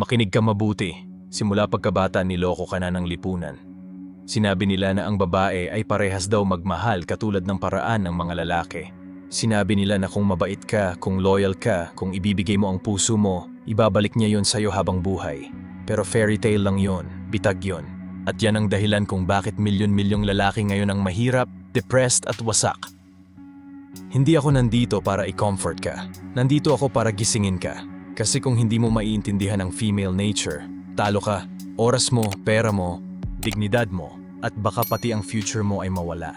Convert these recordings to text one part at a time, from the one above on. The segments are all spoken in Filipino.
Makinig ka mabuti. Simula pagkabata niloko ka na ng lipunan. Sinabi nila na ang babae ay parehas daw magmahal katulad ng paraan ng mga lalaki. Sinabi nila na kung mabait ka, kung loyal ka, kung ibibigay mo ang puso mo, ibabalik niya yon sa'yo habang buhay. Pero fairy tale lang yon, bitag yon. At yan ang dahilan kung bakit milyon-milyong lalaki ngayon ang mahirap, depressed at wasak. Hindi ako nandito para i-comfort ka. Nandito ako para gisingin ka. Kasi kung hindi mo maiintindihan ang female nature, talo ka. Oras mo, pera mo, dignidad mo, at baka pati ang future mo ay mawala.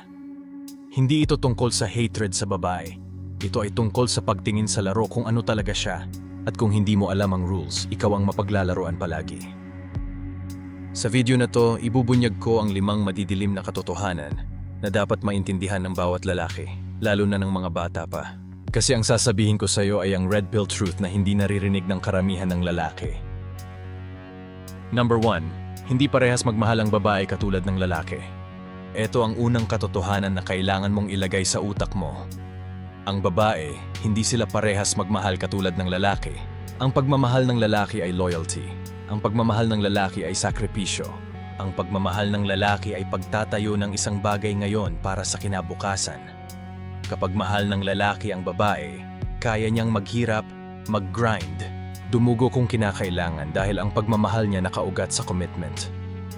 Hindi ito tungkol sa hatred sa babae. Ito ay tungkol sa pagtingin sa laro kung ano talaga siya. At kung hindi mo alam ang rules, ikaw ang mapaglalaroan palagi. Sa video na to, ibubunyag ko ang limang madidilim na katotohanan na dapat maintindihan ng bawat lalaki, lalo na ng mga bata pa. Kasi ang sasabihin ko sa iyo ay ang red pill truth na hindi naririnig ng karamihan ng lalaki. Number 1. Hindi parehas magmahal ang babae katulad ng lalaki. Ito ang unang katotohanan na kailangan mong ilagay sa utak mo. Ang babae, hindi sila parehas magmahal katulad ng lalaki. Ang pagmamahal ng lalaki ay loyalty. Ang pagmamahal ng lalaki ay sakripisyo. Ang pagmamahal ng lalaki ay pagtatayo ng isang bagay ngayon para sa kinabukasan. Kapag mahal ng lalaki ang babae, kaya niyang maghirap, mag-grind, dumugo kung kinakailangan dahil ang pagmamahal niya nakaugat sa commitment.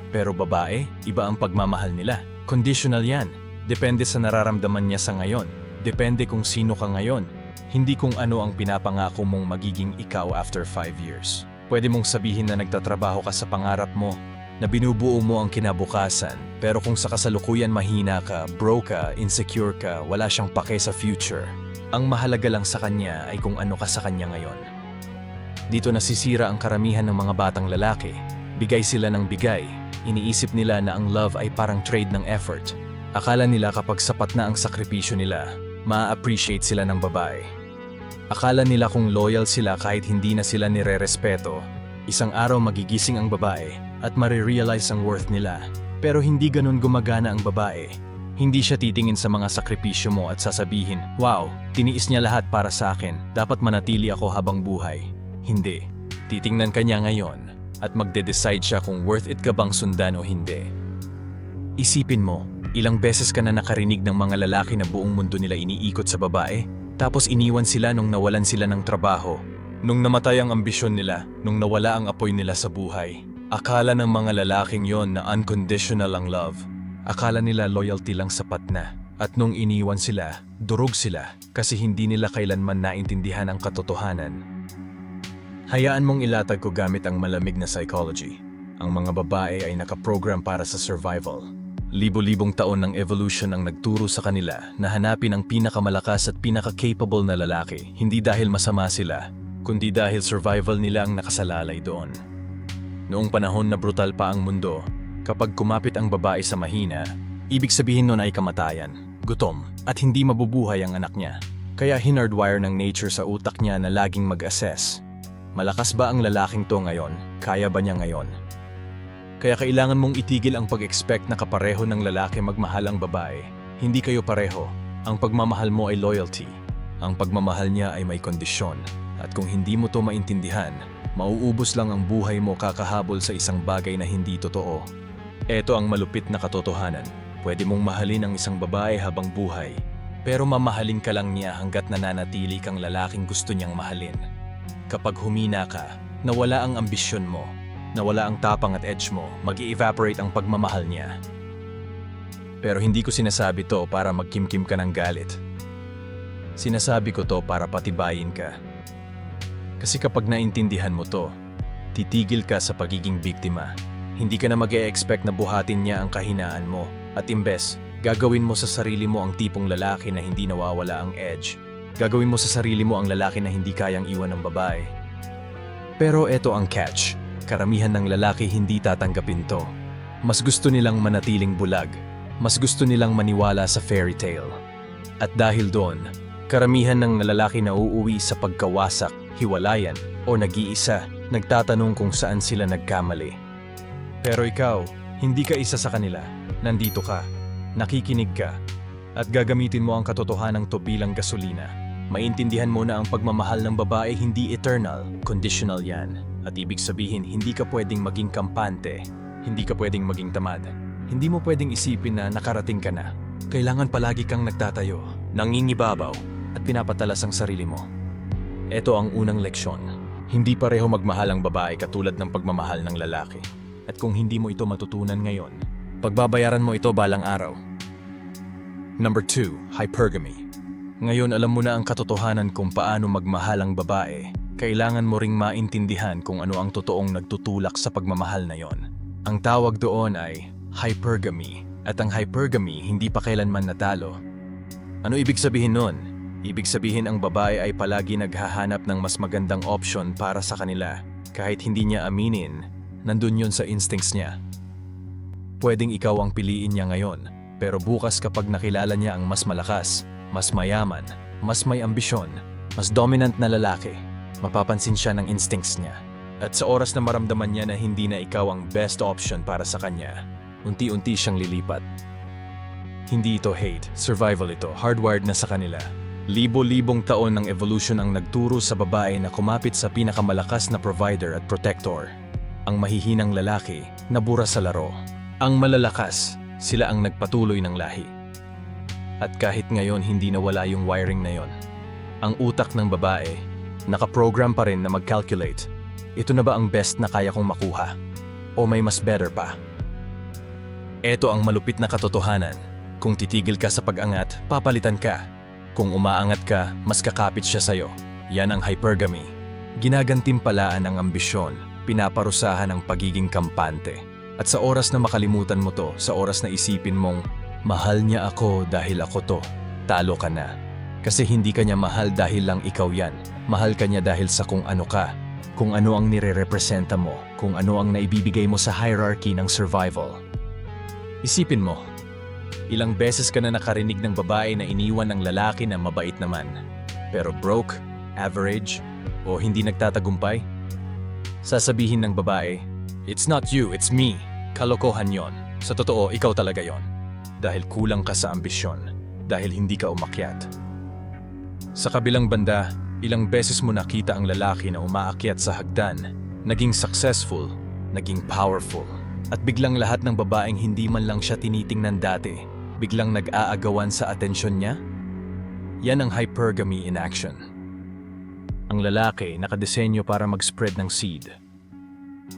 Pero babae, iba ang pagmamahal nila. Conditional yan. Depende sa nararamdaman niya sa ngayon. Depende kung sino ka ngayon. Hindi kung ano ang pinapangako mong magiging ikaw after 5 years. Pwede mong sabihin na nagtatrabaho ka sa pangarap mo, na binubuo mo ang kinabukasan, pero kung sa kasalukuyan mahina ka, broke ka, insecure ka, wala siyang pake sa future. Ang mahalaga lang sa kanya ay kung ano ka sa kanya ngayon. Dito nasisira ang karamihan ng mga batang lalaki. Bigay sila ng bigay. Iniisip nila na ang love ay parang trade ng effort. Akala nila kapag sapat na ang sakripisyo nila, ma-appreciate sila ng babae. Akala nila kung loyal sila kahit hindi na sila nire-respeto, isang araw magigising ang babae at marirealize ang worth nila. Pero hindi ganun gumagana ang babae. Hindi siya titingin sa mga sakripisyo mo at sasabihin, Wow, tiniis niya lahat para sa akin, dapat manatili ako habang buhay. Hindi. Titingnan ka niya ngayon at magde-decide siya kung worth it ka bang sundan o hindi. Isipin mo, ilang beses ka na nakarinig ng mga lalaki na buong mundo nila iniikot sa babae, tapos iniwan sila nung nawalan sila ng trabaho, nung namatay ang ambisyon nila, nung nawala ang apoy nila sa buhay. Akala ng mga lalaking yon na unconditional ang love. Akala nila loyalty lang sapat na. At nung iniwan sila, durog sila kasi hindi nila kailanman naintindihan ang katotohanan. Hayaan mong ilatag ko gamit ang malamig na psychology. Ang mga babae ay nakaprogram para sa survival. Libo-libong taon ng evolution ang nagturo sa kanila na hanapin ang pinakamalakas at pinaka-capable na lalaki, hindi dahil masama sila, kundi dahil survival nila ang nakasalalay doon. Noong panahon na brutal pa ang mundo, kapag kumapit ang babae sa mahina, ibig sabihin nun ay kamatayan, gutom, at hindi mabubuhay ang anak niya. Kaya hinardwire ng nature sa utak niya na laging mag-assess. Malakas ba ang lalaking to ngayon? Kaya ba niya ngayon? Kaya kailangan mong itigil ang pag-expect na kapareho ng lalaki magmahal ang babae. Hindi kayo pareho. Ang pagmamahal mo ay loyalty. Ang pagmamahal niya ay may kondisyon. At kung hindi mo to maintindihan, mauubos lang ang buhay mo kakahabol sa isang bagay na hindi totoo. Ito ang malupit na katotohanan. Pwede mong mahalin ang isang babae habang buhay, pero mamahalin ka lang niya hanggat nananatili kang lalaking gusto niyang mahalin. Kapag humina ka, nawala ang ambisyon mo, nawala ang tapang at edge mo, mag evaporate ang pagmamahal niya. Pero hindi ko sinasabi to para magkimkim ka ng galit. Sinasabi ko to para patibayin ka. Kasi kapag naintindihan mo to, titigil ka sa pagiging biktima. Hindi ka na mag expect na buhatin niya ang kahinaan mo at imbes, gagawin mo sa sarili mo ang tipong lalaki na hindi nawawala ang edge. Gagawin mo sa sarili mo ang lalaki na hindi kayang iwan ng babae. Pero eto ang catch. Karamihan ng lalaki hindi tatanggapin to. Mas gusto nilang manatiling bulag. Mas gusto nilang maniwala sa fairy tale. At dahil doon, karamihan ng lalaki na uuwi sa pagkawasak, hiwalayan, o nag-iisa, nagtatanong kung saan sila nagkamali. Pero ikaw, hindi ka isa sa kanila. Nandito ka, nakikinig ka, at gagamitin mo ang katotohanan to bilang gasolina. Maintindihan mo na ang pagmamahal ng babae hindi eternal, conditional yan. At ibig sabihin, hindi ka pwedeng maging kampante. Hindi ka pwedeng maging tamad. Hindi mo pwedeng isipin na nakarating ka na. Kailangan palagi kang nagtatayo, nangingibabaw, at pinapatalas ang sarili mo. Ito ang unang leksyon. Hindi pareho magmahal ang babae katulad ng pagmamahal ng lalaki. At kung hindi mo ito matutunan ngayon, pagbabayaran mo ito balang araw. Number 2, hypergamy. Ngayon alam mo na ang katotohanan kung paano magmahal ang babae. Kailangan mo ring maintindihan kung ano ang totoong nagtutulak sa pagmamahal na yon. Ang tawag doon ay hypergamy. At ang hypergamy hindi pa kailanman natalo. Ano ibig sabihin nun? Ibig sabihin ang babae ay palagi naghahanap ng mas magandang option para sa kanila. Kahit hindi niya aminin, nandun yon sa instincts niya. Pwedeng ikaw ang piliin niya ngayon, pero bukas kapag nakilala niya ang mas malakas, mas mayaman, mas may ambisyon, mas dominant na lalaki, mapapansin siya ng instincts niya. At sa oras na maramdaman niya na hindi na ikaw ang best option para sa kanya, unti-unti siyang lilipat. Hindi ito hate, survival ito, hardwired na sa kanila. Libo-libong taon ng evolution ang nagturo sa babae na kumapit sa pinakamalakas na provider at protector. Ang mahihinang lalaki, nabura sa laro. Ang malalakas, sila ang nagpatuloy ng lahi. At kahit ngayon hindi nawala yung wiring na yon, ang utak ng babae, nakaprogram pa rin na mag-calculate, ito na ba ang best na kaya kong makuha? O may mas better pa? Ito ang malupit na katotohanan. Kung titigil ka sa pag-angat, papalitan ka. Kung umaangat ka, mas kakapit siya sa'yo. Yan ang hypergamy. Ginagantimpalaan ang ambisyon, pinaparusahan ang pagiging kampante. At sa oras na makalimutan mo to, sa oras na isipin mong, mahal niya ako dahil ako to, talo ka na. Kasi hindi ka niya mahal dahil lang ikaw yan. Mahal ka niya dahil sa kung ano ka, kung ano ang nire-representa mo, kung ano ang naibibigay mo sa hierarchy ng survival. Isipin mo, ilang beses ka na nakarinig ng babae na iniwan ng lalaki na mabait naman, pero broke, average, o hindi nagtatagumpay? Sasabihin ng babae, It's not you, it's me. Kalokohan yon. Sa totoo, ikaw talaga yon. Dahil kulang ka sa ambisyon. Dahil hindi ka umakyat. Sa kabilang banda, ilang beses mo nakita ang lalaki na umaakyat sa hagdan, naging successful, naging powerful, at biglang lahat ng babaeng hindi man lang siya tinitingnan dati, biglang nag-aagawan sa atensyon niya? Yan ang hypergamy in action. Ang lalaki nakadesenyo para mag-spread ng seed.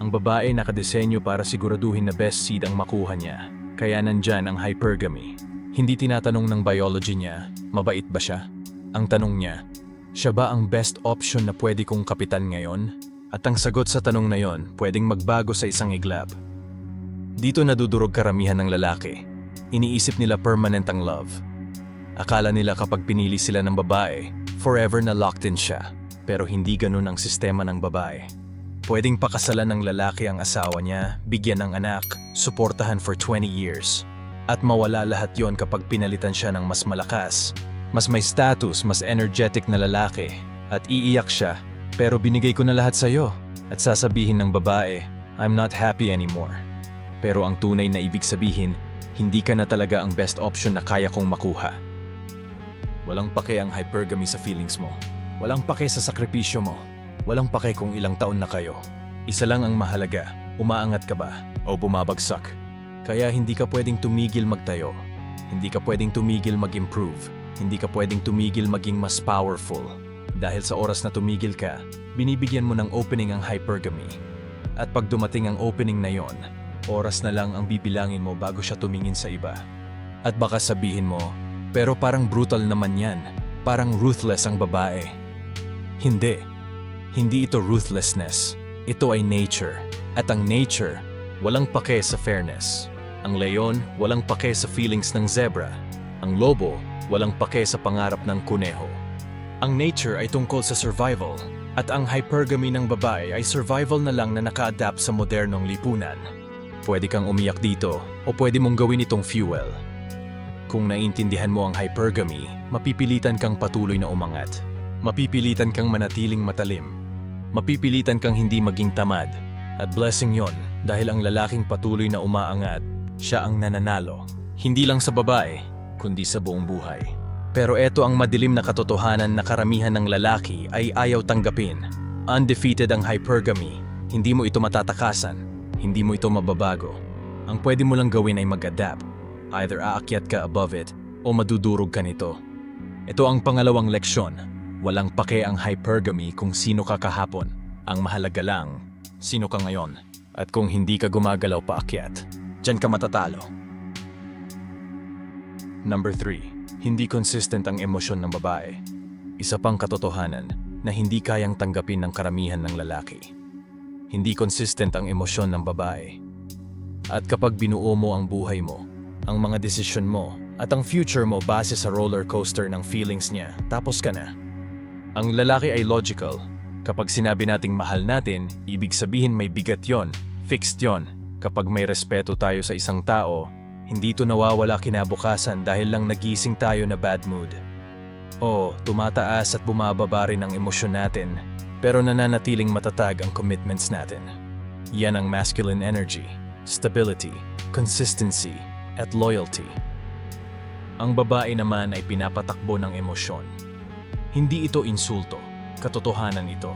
Ang babae nakadesenyo para siguraduhin na best seed ang makuha niya. Kaya nandyan ang hypergamy. Hindi tinatanong ng biology niya, mabait ba siya? Ang tanong niya, siya ba ang best option na pwede kong kapitan ngayon? At ang sagot sa tanong na yon, pwedeng magbago sa isang iglap. Dito nadudurog karamihan ng lalaki. Iniisip nila permanent ang love. Akala nila kapag pinili sila ng babae, forever na locked in siya. Pero hindi ganun ang sistema ng babae. Pwedeng pakasalan ng lalaki ang asawa niya, bigyan ng anak, suportahan for 20 years. At mawala lahat yon kapag pinalitan siya ng mas malakas, mas may status, mas energetic na lalaki. At iiyak siya, pero binigay ko na lahat sa'yo. At sasabihin ng babae, I'm not happy anymore. Pero ang tunay na ibig sabihin, hindi ka na talaga ang best option na kaya kong makuha. Walang pake ang hypergamy sa feelings mo. Walang pake sa sakripisyo mo. Walang pake kung ilang taon na kayo. Isa lang ang mahalaga, umaangat ka ba o bumabagsak. Kaya hindi ka pwedeng tumigil magtayo. Hindi ka pwedeng tumigil mag-improve. Hindi ka pwedeng tumigil maging mas powerful. Dahil sa oras na tumigil ka, binibigyan mo ng opening ang hypergamy. At pag dumating ang opening na yon, oras na lang ang bibilangin mo bago siya tumingin sa iba. At baka sabihin mo, pero parang brutal naman yan. Parang ruthless ang babae. Hindi. Hindi ito ruthlessness. Ito ay nature. At ang nature, walang pake sa fairness. Ang leon, walang pake sa feelings ng zebra. Ang lobo, walang pake sa pangarap ng kuneho. Ang nature ay tungkol sa survival. At ang hypergamy ng babae ay survival na lang na naka-adapt sa modernong lipunan. Pwede kang umiyak dito o pwede mong gawin itong fuel. Kung naiintindihan mo ang hypergamy, mapipilitan kang patuloy na umangat. Mapipilitan kang manatiling matalim. Mapipilitan kang hindi maging tamad. At blessing yon dahil ang lalaking patuloy na umaangat, siya ang nananalo. Hindi lang sa babae, kundi sa buong buhay. Pero eto ang madilim na katotohanan na karamihan ng lalaki ay ayaw tanggapin. Undefeated ang hypergamy. Hindi mo ito matatakasan. Hindi mo ito mababago. Ang pwede mo lang gawin ay mag-adapt. Either aakyat ka above it o madudurog ka nito. Ito ang pangalawang leksyon. Walang pake ang hypergamy kung sino ka kahapon. Ang mahalaga lang, sino ka ngayon. At kung hindi ka gumagalaw paakyat, dyan ka matatalo. Number 3. Hindi consistent ang emosyon ng babae. Isa pang katotohanan na hindi kayang tanggapin ng karamihan ng lalaki. Hindi consistent ang emosyon ng babae. At kapag binuo mo ang buhay mo, ang mga desisyon mo, at ang future mo base sa roller coaster ng feelings niya, tapos ka na. Ang lalaki ay logical. Kapag sinabi nating mahal natin, ibig sabihin may bigat yon, fixed yon. Kapag may respeto tayo sa isang tao, hindi to nawawala kinabukasan dahil lang nagising tayo na bad mood. Oo, tumataas at bumababa rin ang emosyon natin, pero nananatiling matatag ang commitments natin. Yan ang masculine energy, stability, consistency, at loyalty. Ang babae naman ay pinapatakbo ng emosyon. Hindi ito insulto, katotohanan ito.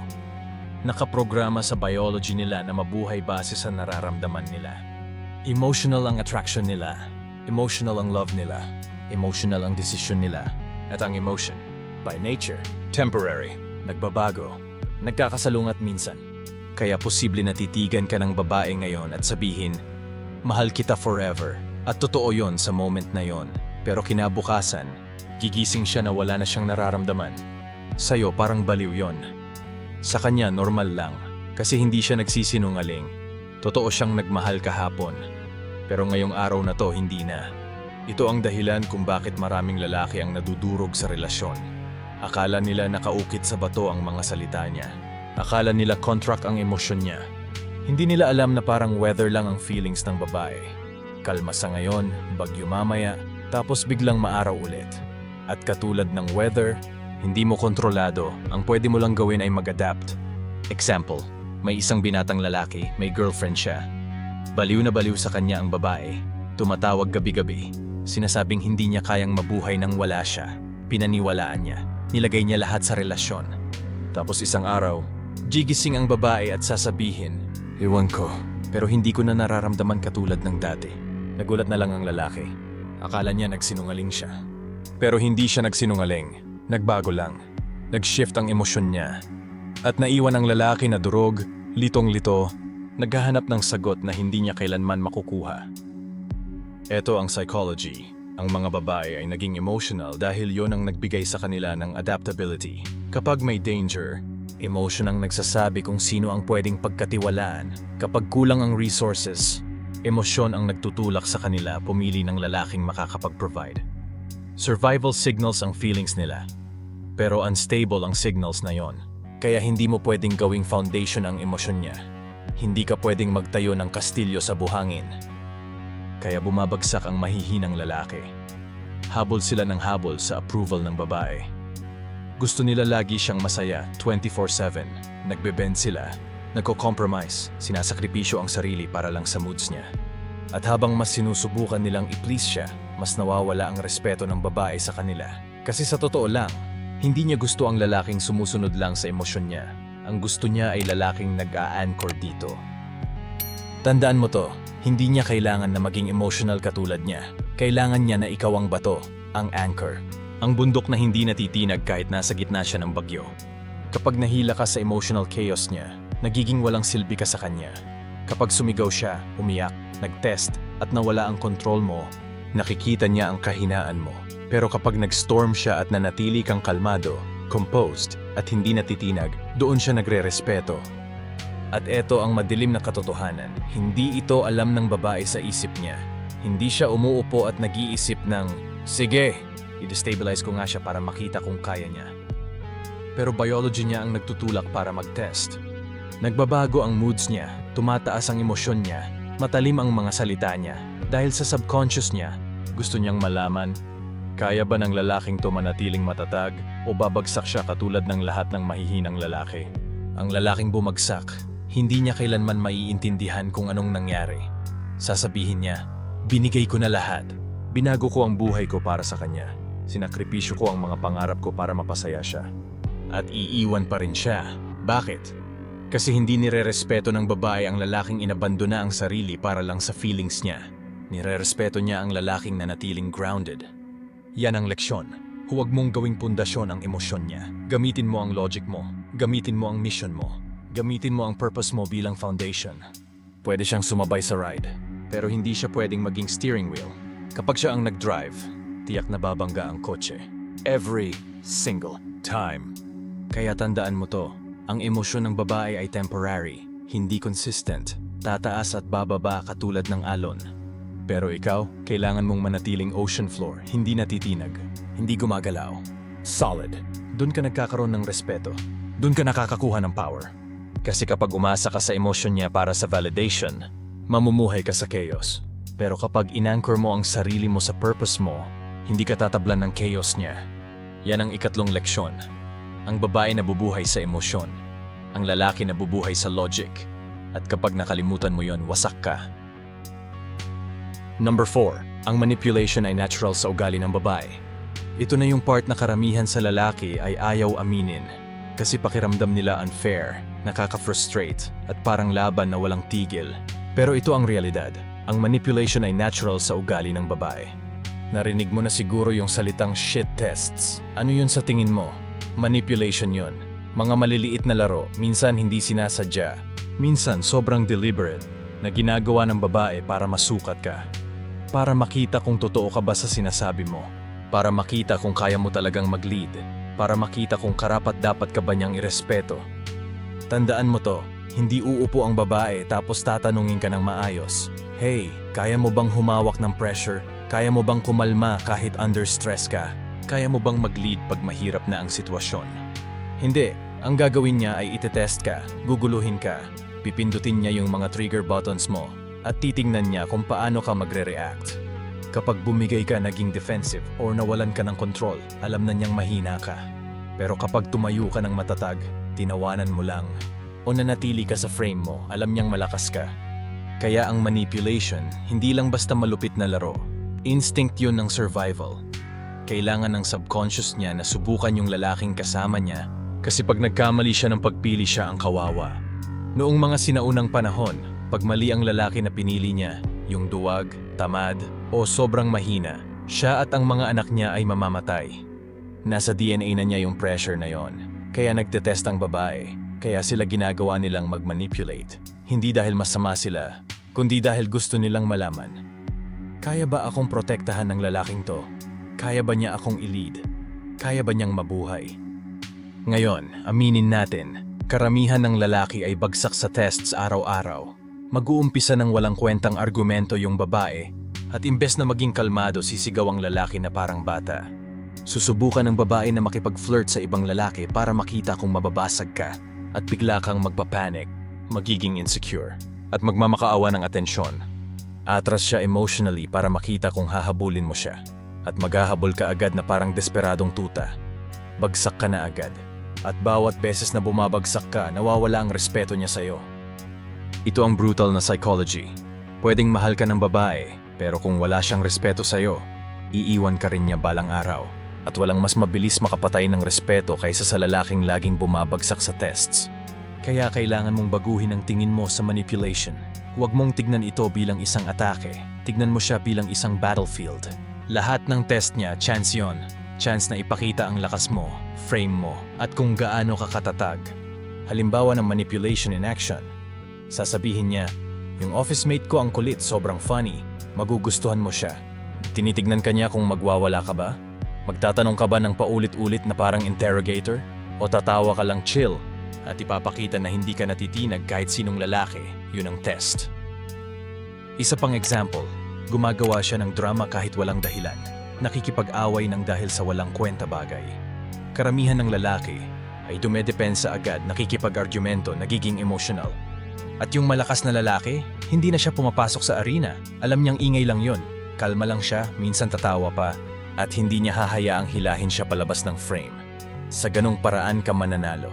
Nakaprograma sa biology nila na mabuhay base sa nararamdaman nila. Emotional ang attraction nila, emotional ang love nila, emotional ang desisyon nila, at ang emotion, by nature, temporary, nagbabago, nagkakasalungat minsan. Kaya posible na titigan ka ng babae ngayon at sabihin, mahal kita forever. At totoo yon sa moment na yon. Pero kinabukasan, gigising siya na wala na siyang nararamdaman. Sa'yo parang baliw yon. Sa kanya normal lang, kasi hindi siya nagsisinungaling. Totoo siyang nagmahal kahapon. Pero ngayong araw na to, hindi na. Ito ang dahilan kung bakit maraming lalaki ang nadudurog sa relasyon. Akala nila nakaukit sa bato ang mga salita niya. Akala nila contract ang emosyon niya. Hindi nila alam na parang weather lang ang feelings ng babae. Kalma sa ngayon, bagyo mamaya, tapos biglang maaraw ulit. At katulad ng weather, hindi mo kontrolado, ang pwede mo lang gawin ay mag-adapt. Example, may isang binatang lalaki, may girlfriend siya. Baliw na baliw sa kanya ang babae. Tumatawag gabi-gabi. Sinasabing hindi niya kayang mabuhay nang wala siya. Pinaniwalaan niya. Nilagay niya lahat sa relasyon. Tapos isang araw, gigising ang babae at sasabihin, Ewan ko, pero hindi ko na nararamdaman katulad ng dati. Nagulat na lang ang lalaki. Akala niya nagsinungaling siya. Pero hindi siya nagsinungaling. Nagbago lang. Nag-shift ang emosyon niya. At naiwan ang lalaki na durog, litong-lito, naghahanap ng sagot na hindi niya kailanman makukuha. Ito ang psychology. Ang mga babae ay naging emotional dahil yon ang nagbigay sa kanila ng adaptability. Kapag may danger, emotion ang nagsasabi kung sino ang pwedeng pagkatiwalaan. Kapag kulang ang resources, emosyon ang nagtutulak sa kanila pumili ng lalaking makakapag-provide. Survival signals ang feelings nila. Pero unstable ang signals na yon. Kaya hindi mo pwedeng gawing foundation ang emosyon niya. Hindi ka pwedeng magtayo ng kastilyo sa buhangin. Kaya bumabagsak ang mahihinang lalaki. Habol sila ng habol sa approval ng babae. Gusto nila lagi siyang masaya 24-7. Nagbe-bend sila. Nagko-compromise. Sinasakripisyo ang sarili para lang sa moods niya. At habang mas sinusubukan nilang i-please siya, mas nawawala ang respeto ng babae sa kanila. Kasi sa totoo lang, hindi niya gusto ang lalaking sumusunod lang sa emosyon niya. Ang gusto niya ay lalaking nag-a-anchor dito. Tandaan mo to, hindi niya kailangan na maging emotional katulad niya. Kailangan niya na ikaw ang bato, ang anchor. Ang bundok na hindi natitinag kahit nasa gitna siya ng bagyo. Kapag nahila ka sa emotional chaos niya, nagiging walang silbi ka sa kanya. Kapag sumigaw siya, umiyak, nag-test, at nawala ang control mo, nakikita niya ang kahinaan mo. Pero kapag nag-storm siya at nanatili kang kalmado, composed, at hindi natitinag, doon siya nagre-respeto. At eto ang madilim na katotohanan, hindi ito alam ng babae sa isip niya. Hindi siya umuupo at nag-iisip ng, Sige, i-destabilize ko nga siya para makita kung kaya niya. Pero biology niya ang nagtutulak para mag-test. Nagbabago ang moods niya, tumataas ang emosyon niya, matalim ang mga salita niya. Dahil sa subconscious niya, gusto niyang malaman, kaya ba ng lalaking to manatiling matatag o babagsak siya katulad ng lahat ng mahihinang lalaki? Ang lalaking bumagsak, hindi niya kailanman maiintindihan kung anong nangyari. Sasabihin niya, binigay ko na lahat. Binago ko ang buhay ko para sa kanya. Sinakripisyo ko ang mga pangarap ko para mapasaya siya. At iiwan pa rin siya. Bakit? Kasi hindi nirerespeto ng babae ang lalaking inabandona ang sarili para lang sa feelings niya. Nirerespeto niya ang lalaking nanatiling grounded. Yan ang leksyon. Huwag mong gawing pundasyon ang emosyon niya. Gamitin mo ang logic mo. Gamitin mo ang mission mo. Gamitin mo ang purpose mo bilang foundation. Pwede siyang sumabay sa ride, pero hindi siya pwedeng maging steering wheel. Kapag siya ang nag-drive, tiyak na babangga ang kotse. Every single time. Kaya tandaan mo to, ang emosyon ng babae ay temporary, hindi consistent, tataas at bababa katulad ng alon. Pero ikaw, kailangan mong manatiling ocean floor, hindi natitinag, hindi gumagalaw. Solid. Doon ka nagkakaroon ng respeto. Doon ka nakakakuha ng power. Kasi kapag umasa ka sa emosyon niya para sa validation, mamumuhay ka sa chaos. Pero kapag inanchor mo ang sarili mo sa purpose mo, hindi ka tatablan ng chaos niya. Yan ang ikatlong leksyon. Ang babae na bubuhay sa emosyon. Ang lalaki na bubuhay sa logic. At kapag nakalimutan mo yon, wasak ka. Number 4. Ang manipulation ay natural sa ugali ng babae. Ito na yung part na karamihan sa lalaki ay ayaw aminin. Kasi pakiramdam nila unfair, nakaka-frustrate, at parang laban na walang tigil. Pero ito ang realidad. Ang manipulation ay natural sa ugali ng babae. Narinig mo na siguro yung salitang shit tests. Ano yun sa tingin mo? Manipulation yun. Mga maliliit na laro, minsan hindi sinasadya. Minsan sobrang deliberate na ginagawa ng babae para masukat ka. Para makita kung totoo ka ba sa sinasabi mo. Para makita kung kaya mo talagang mag-lead. Para makita kung karapat dapat ka ba niyang irespeto. Tandaan mo to, hindi uupo ang babae tapos tatanungin ka ng maayos. Hey, kaya mo bang humawak ng pressure? Kaya mo bang kumalma kahit under stress ka? Kaya mo bang mag-lead pag mahirap na ang sitwasyon? Hindi, ang gagawin niya ay itetest ka, guguluhin ka, pipindutin niya yung mga trigger buttons mo, at titingnan niya kung paano ka magre-react. Kapag bumigay ka naging defensive or nawalan ka ng control, alam na niyang mahina ka. Pero kapag tumayo ka ng matatag, tinawanan mo lang. O nanatili ka sa frame mo, alam niyang malakas ka. Kaya ang manipulation, hindi lang basta malupit na laro. Instinct yun ng survival. Kailangan ng subconscious niya na subukan yung lalaking kasama niya kasi pag nagkamali siya ng pagpili siya ang kawawa. Noong mga sinaunang panahon, pag mali ang lalaki na pinili niya, yung duwag, tamad, o sobrang mahina, siya at ang mga anak niya ay mamamatay. Nasa DNA na niya yung pressure na yon. Kaya nagtetest ang babae. Kaya sila ginagawa nilang mag-manipulate. Hindi dahil masama sila, kundi dahil gusto nilang malaman. Kaya ba akong protektahan ng lalaking to? Kaya ba niya akong i-lead? Kaya ba niyang mabuhay? Ngayon, aminin natin, karamihan ng lalaki ay bagsak sa tests araw-araw. Mag-uumpisa ng walang kwentang argumento yung babae at imbes na maging kalmado sisigaw ang lalaki na parang bata. Susubukan ng babae na makipag-flirt sa ibang lalaki para makita kung mababasag ka at bigla kang magpapanik, magiging insecure, at magmamakaawa ng atensyon. Atras siya emotionally para makita kung hahabulin mo siya at maghahabol ka agad na parang desperadong tuta. Bagsak ka na agad at bawat beses na bumabagsak ka, nawawala ang respeto niya sa'yo. Ito ang brutal na psychology. Pwedeng mahal ka ng babae, pero kung wala siyang respeto sa'yo, iiwan ka rin niya balang araw. At walang mas mabilis makapatay ng respeto kaysa sa lalaking laging bumabagsak sa tests. Kaya kailangan mong baguhin ang tingin mo sa manipulation. Huwag mong tignan ito bilang isang atake. Tignan mo siya bilang isang battlefield. Lahat ng test niya, chance yon. Chance na ipakita ang lakas mo, frame mo, at kung gaano ka katatag. Halimbawa ng manipulation in action. Sasabihin niya, yung office mate ko ang kulit, sobrang funny. Magugustuhan mo siya. Tinitignan ka niya kung magwawala ka ba? Magtatanong ka ba ng paulit-ulit na parang interrogator? O tatawa ka lang chill at ipapakita na hindi ka natitinag kahit sinong lalaki, yun ang test. Isa pang example, gumagawa siya ng drama kahit walang dahilan. Nakikipag-away ng dahil sa walang kwenta bagay. Karamihan ng lalaki ay dumedepensa agad, nakikipag-argumento, nagiging emotional. At yung malakas na lalaki, hindi na siya pumapasok sa arena. Alam niyang ingay lang yon. Kalma lang siya, minsan tatawa pa, at hindi niya hahayaang hilahin siya palabas ng frame. Sa ganong paraan ka mananalo.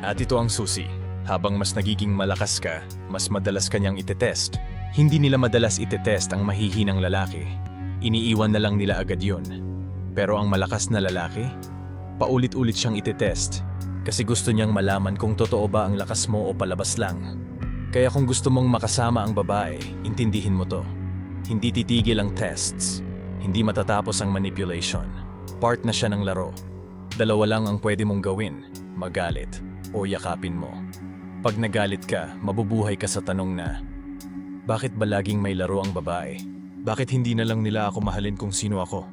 At ito ang susi. Habang mas nagiging malakas ka, mas madalas kanyang itetest. Hindi nila madalas itetest ang mahihinang lalaki. Iniiwan na lang nila agad yon. Pero ang malakas na lalaki, paulit-ulit siyang itetest. Kasi gusto niyang malaman kung totoo ba ang lakas mo o palabas lang. Kaya kung gusto mong makasama ang babae, intindihin mo to. Hindi titigil ang tests. Hindi matatapos ang manipulation. Part na siya ng laro. Dalawa lang ang pwede mong gawin, magalit o yakapin mo. Pag nagalit ka, mabubuhay ka sa tanong na, bakit ba laging may laro ang babae? Bakit hindi na lang nila ako mahalin kung sino ako?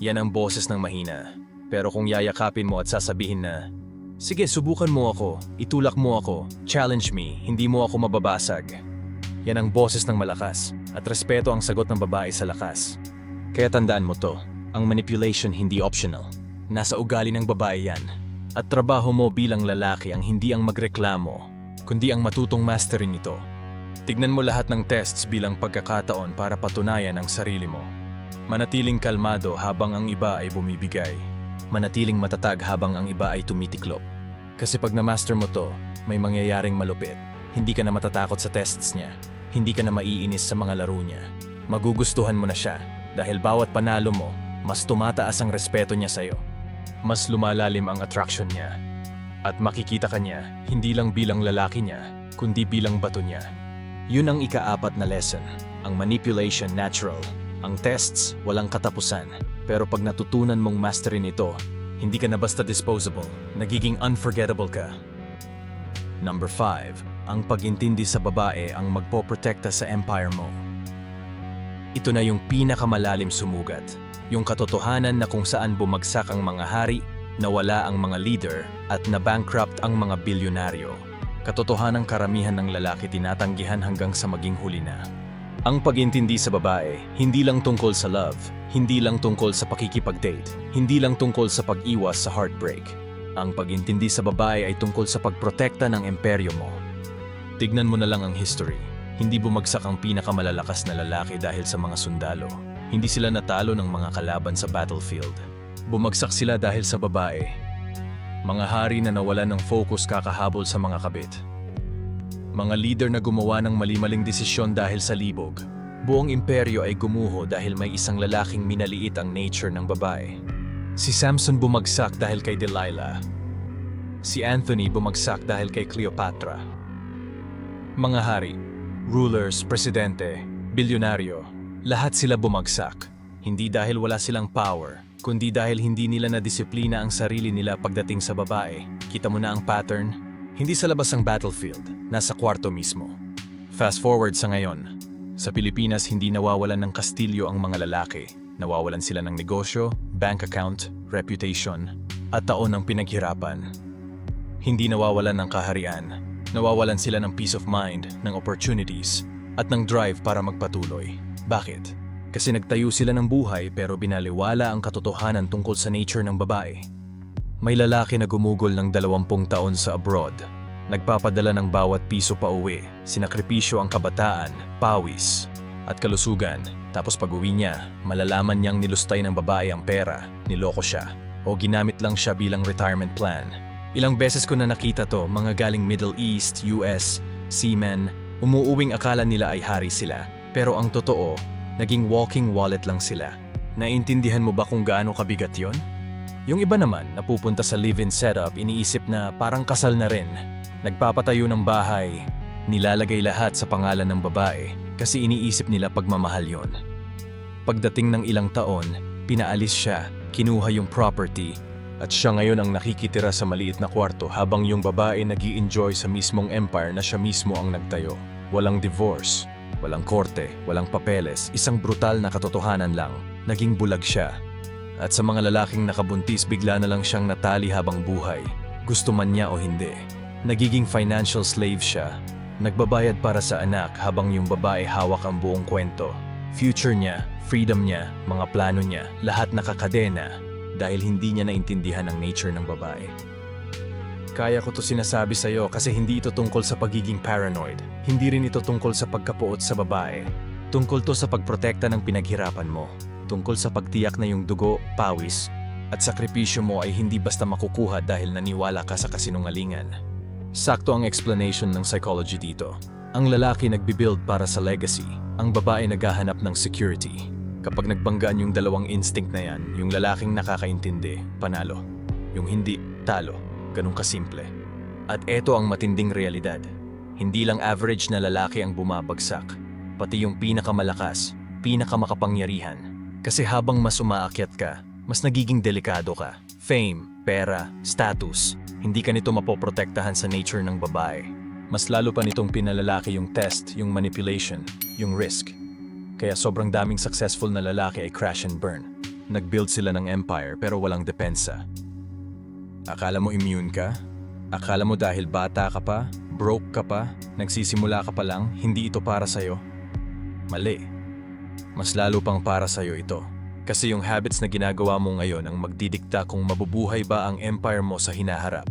Yan ang boses ng mahina. Pero kung yayakapin mo at sasabihin na, Sige, subukan mo ako, itulak mo ako, challenge me, hindi mo ako mababasag. Yan ang boses ng malakas, at respeto ang sagot ng babae sa lakas. Kaya tandaan mo to, ang manipulation hindi optional. Nasa ugali ng babae yan. At trabaho mo bilang lalaki ang hindi ang magreklamo, kundi ang matutong masterin ito. Tignan mo lahat ng tests bilang pagkakataon para patunayan ang sarili mo. Manatiling kalmado habang ang iba ay bumibigay. Manatiling matatag habang ang iba ay tumitiklop. Kasi pag na-master mo to, may mangyayaring malupit. Hindi ka na matatakot sa tests niya. Hindi ka na maiinis sa mga laro niya. Magugustuhan mo na siya dahil bawat panalo mo, mas tumataas ang respeto niya sa'yo. Mas lumalalim ang attraction niya. At makikita ka niya, hindi lang bilang lalaki niya, kundi bilang bato niya. Yun ang ikaapat na lesson, ang manipulation natural. Ang tests, walang katapusan. Pero pag natutunan mong masterin ito, hindi ka na basta disposable, nagiging unforgettable ka. Number 5. Ang pagintindi sa babae ang magpoprotekta sa empire mo. Ito na yung pinakamalalim sumugat. Yung katotohanan na kung saan bumagsak ang mga hari, nawala ang mga leader, at na-bankrupt ang mga bilyonaryo. Katotohanan karamihan ng lalaki tinatanggihan hanggang sa maging huli na. Ang pagintindi sa babae, hindi lang tungkol sa love, hindi lang tungkol sa pakikipag-date, hindi lang tungkol sa pag-iwas sa heartbreak. Ang pagintindi sa babae ay tungkol sa pagprotekta ng imperyo mo. Tignan mo na lang ang history. Hindi bumagsak ang pinakamalalakas na lalaki dahil sa mga sundalo. Hindi sila natalo ng mga kalaban sa battlefield. Bumagsak sila dahil sa babae. Mga hari na nawalan ng focus kakahabol sa mga kabit. Mga leader na gumawa ng mali-maling desisyon dahil sa libog. Buong imperyo ay gumuho dahil may isang lalaking minaliit ang nature ng babae. Si Samson bumagsak dahil kay Delilah. Si Anthony bumagsak dahil kay Cleopatra. Mga hari, rulers, presidente, bilyonaryo, lahat sila bumagsak. Hindi dahil wala silang power, kundi dahil hindi nila na-disiplina ang sarili nila pagdating sa babae. Kita mo na ang pattern? Hindi sa labas ng battlefield, nasa kwarto mismo. Fast forward sa ngayon. Sa Pilipinas, hindi nawawalan ng kastilyo ang mga lalaki. Nawawalan sila ng negosyo, bank account, reputation, at taon ng pinaghirapan. Hindi nawawalan ng kaharian. Nawawalan sila ng peace of mind, ng opportunities, at ng drive para magpatuloy. Bakit? Kasi nagtayo sila ng buhay pero binaliwala ang katotohanan tungkol sa nature ng babae. May lalaki na gumugol ng 20 taon sa abroad. Nagpapadala ng bawat piso pa uwi, sinakripisyo ang kabataan, pawis, at kalusugan. Tapos pag uwi niya, malalaman niyang nilustay ng babae ang pera, niloko siya, o ginamit lang siya bilang retirement plan. Ilang beses ko na nakita to, mga galing Middle East, US, seamen, umuuwing akala nila ay hari sila. Pero ang totoo, naging walking wallet lang sila. Naintindihan mo ba kung gaano kabigat yon? Yung iba naman, napupunta sa live-in setup, iniisip na parang kasal na rin. Nagpapatayo ng bahay, nilalagay lahat sa pangalan ng babae kasi iniisip nila pagmamahal yon. Pagdating ng ilang taon, pinaalis siya, kinuha yung property, at siya ngayon ang nakikitira sa maliit na kwarto habang yung babae nag enjoy sa mismong empire na siya mismo ang nagtayo. Walang divorce, walang korte, walang papeles, isang brutal na katotohanan lang. Naging bulag siya. At sa mga lalaking nakabuntis, bigla na lang siyang natali habang buhay. Gusto man niya o hindi. Nagiging financial slave siya. Nagbabayad para sa anak habang yung babae hawak ang buong kwento. Future niya, freedom niya, mga plano niya, lahat nakakadena dahil hindi niya naintindihan ang nature ng babae. Kaya ko to sinasabi sa'yo kasi hindi ito tungkol sa pagiging paranoid. Hindi rin ito tungkol sa pagkapuot sa babae. Tungkol to sa pagprotekta ng pinaghirapan mo. Tungkol sa pagtiyak na yung dugo, pawis, at sakripisyo mo ay hindi basta makukuha dahil naniwala ka sa kasinungalingan. Sakto ang explanation ng psychology dito. Ang lalaki nagbibuild para sa legacy, ang babae naghahanap ng security. Kapag nagbanggaan yung dalawang instinct na yan, yung lalaking nakakaintindi, panalo. Yung hindi, talo. Ganun kasimple. At eto ang matinding realidad. Hindi lang average na lalaki ang bumabagsak, pati yung pinakamalakas, pinakamakapangyarihan. Kasi habang mas umaakyat ka, mas nagiging delikado ka. Fame, pera, status, hindi ka nito mapoprotektahan sa nature ng babae. Mas lalo pa nitong pinalalaki yung test, yung manipulation, yung risk. Kaya sobrang daming successful na lalaki ay crash and burn. Nag-build sila ng empire pero walang depensa. Akala mo immune ka? Akala mo dahil bata ka pa, broke ka pa, nagsisimula ka pa lang, hindi ito para sa'yo? Mali. Mas lalo pang para sa'yo ito. Kasi yung habits na ginagawa mo ngayon ang magdidikta kung mabubuhay ba ang empire mo sa hinaharap.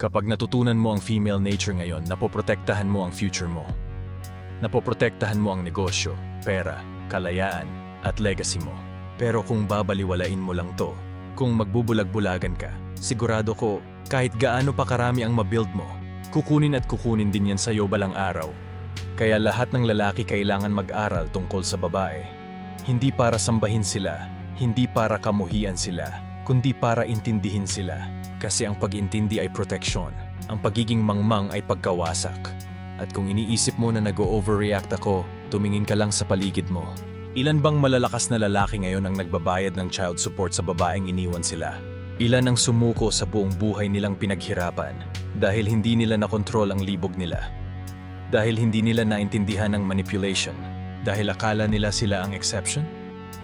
Kapag natutunan mo ang female nature ngayon, napoprotektahan mo ang future mo. Napoprotektahan mo ang negosyo, pera, kalayaan, at legacy mo. Pero kung babaliwalain mo lang to, kung magbubulag-bulagan ka, sigurado ko kahit gaano pa karami ang mabuild mo, kukunin at kukunin din yan sa'yo balang araw. Kaya lahat ng lalaki kailangan mag-aral tungkol sa babae. Hindi para sambahin sila, hindi para kamuhian sila, kundi para intindihin sila. Kasi ang pag-intindi ay proteksyon, ang pagiging mangmang ay pagkawasak. At kung iniisip mo na nag-overreact ako, tumingin ka lang sa paligid mo. Ilan bang malalakas na lalaki ngayon ang nagbabayad ng child support sa babaeng iniwan sila? Ilan ang sumuko sa buong buhay nilang pinaghirapan dahil hindi nila nakontrol ang libog nila? Dahil hindi nila naintindihan ang manipulation? Dahil akala nila sila ang exception?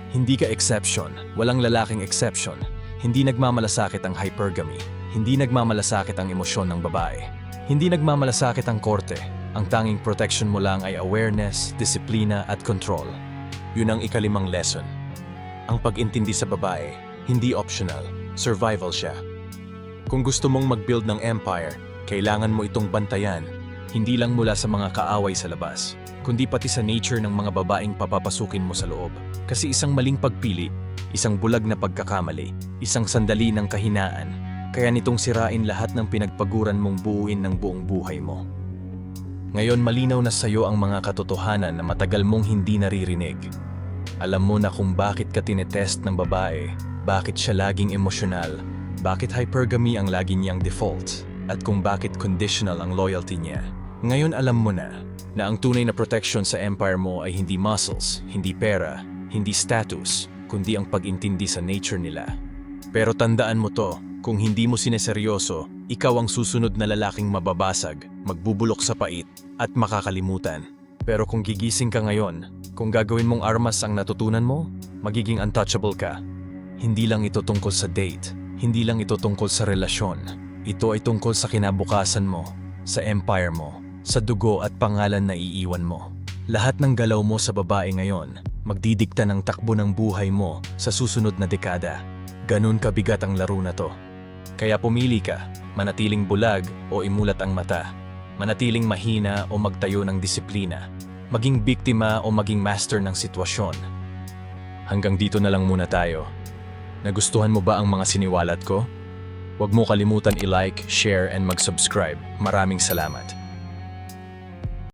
Hindi ka exception, walang lalaking exception. Hindi nagmamalasakit ang hypergamy. Hindi nagmamalasakit ang emosyon ng babae. Hindi nagmamalasakit ang korte. Ang tanging protection mo lang ay awareness, disiplina at control. Yun ang ikalimang lesson. Ang pag-intindi sa babae, hindi optional, survival siya. Kung gusto mong mag-build ng empire, kailangan mo itong bantayan, hindi lang mula sa mga kaaway sa labas, kundi pati sa nature ng mga babaeng papapasukin mo sa loob. Kasi isang maling pagpili, isang bulag na pagkakamali, isang sandali ng kahinaan, kaya nitong sirain lahat ng pinagpaguran mong buuin ng buong buhay mo. Ngayon malinaw na sa'yo ang mga katotohanan na matagal mong hindi naririnig. Alam mo na kung bakit ka tinetest ng babae, bakit siya laging emosyonal, bakit hypergamy ang lagi niyang default, at kung bakit conditional ang loyalty niya. Ngayon alam mo na na ang tunay na protection sa empire mo ay hindi muscles, hindi pera, hindi status, kundi ang pag-intindi sa nature nila. Pero tandaan mo to, kung hindi mo sineseryoso, ikaw ang susunod na lalaking mababasag, magbubulok sa pait, at makakalimutan. Pero kung gigising ka ngayon, kung gagawin mong armas ang natutunan mo, magiging untouchable ka. Hindi lang ito tungkol sa date, hindi lang ito tungkol sa relasyon. Ito ay tungkol sa kinabukasan mo, sa empire mo, sa dugo at pangalan na iiwan mo. Lahat ng galaw mo sa babae ngayon, magdidikta ng takbo ng buhay mo sa susunod na dekada. Ganun kabigat ang laro na to. Kaya pumili ka, manatiling bulag o imulat ang mata, manatiling mahina o magtayo ng disiplina, maging biktima o maging master ng sitwasyon. Hanggang dito na lang muna tayo. Nagustuhan mo ba ang mga siniwalat ko? Huwag mo kalimutan i-like, share, and mag-subscribe. Maraming salamat.